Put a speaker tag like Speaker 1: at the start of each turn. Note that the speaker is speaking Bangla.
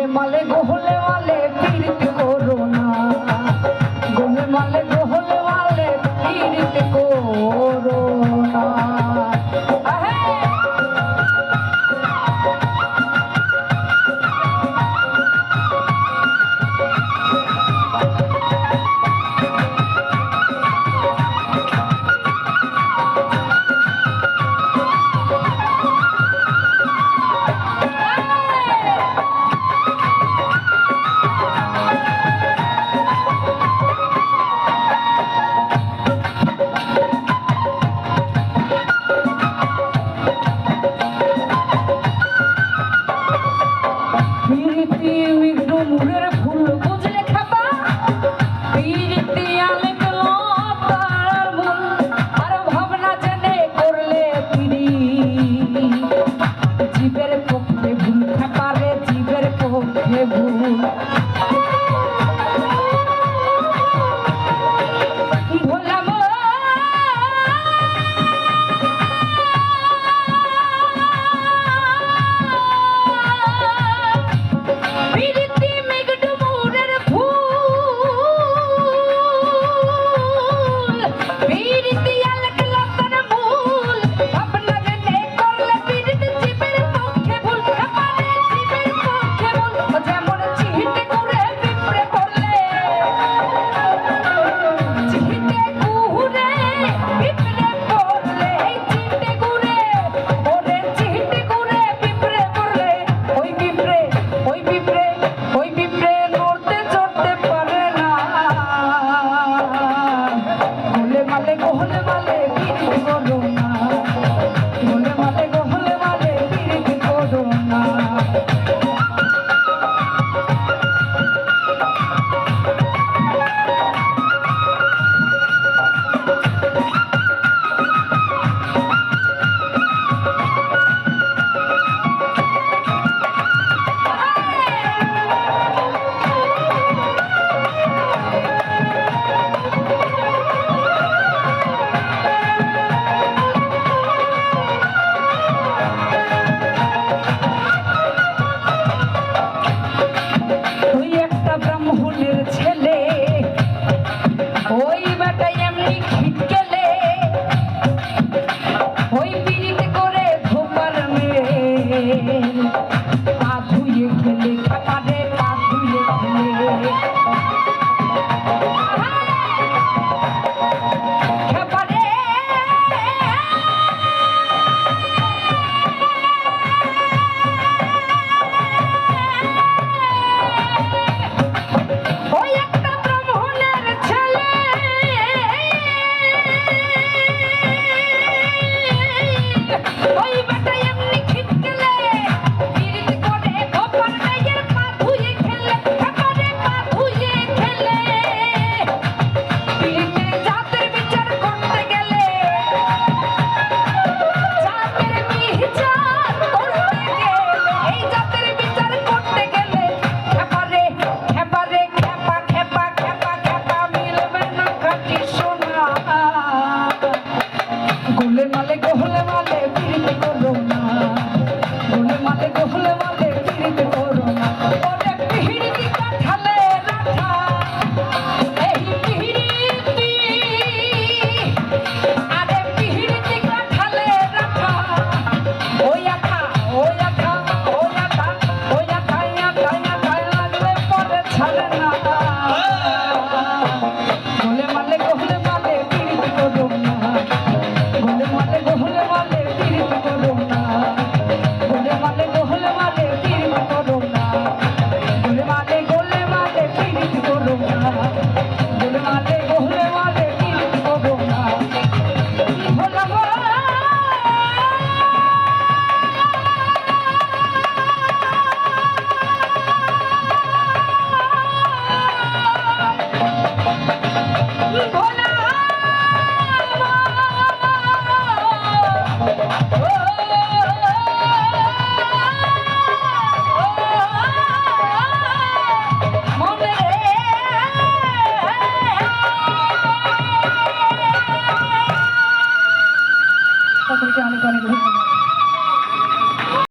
Speaker 1: গোলে মালে গোহলে মালে পীড়িত করো না। গোলে মালে গোহলে মালে পীড়িত করো Thank you. Oi!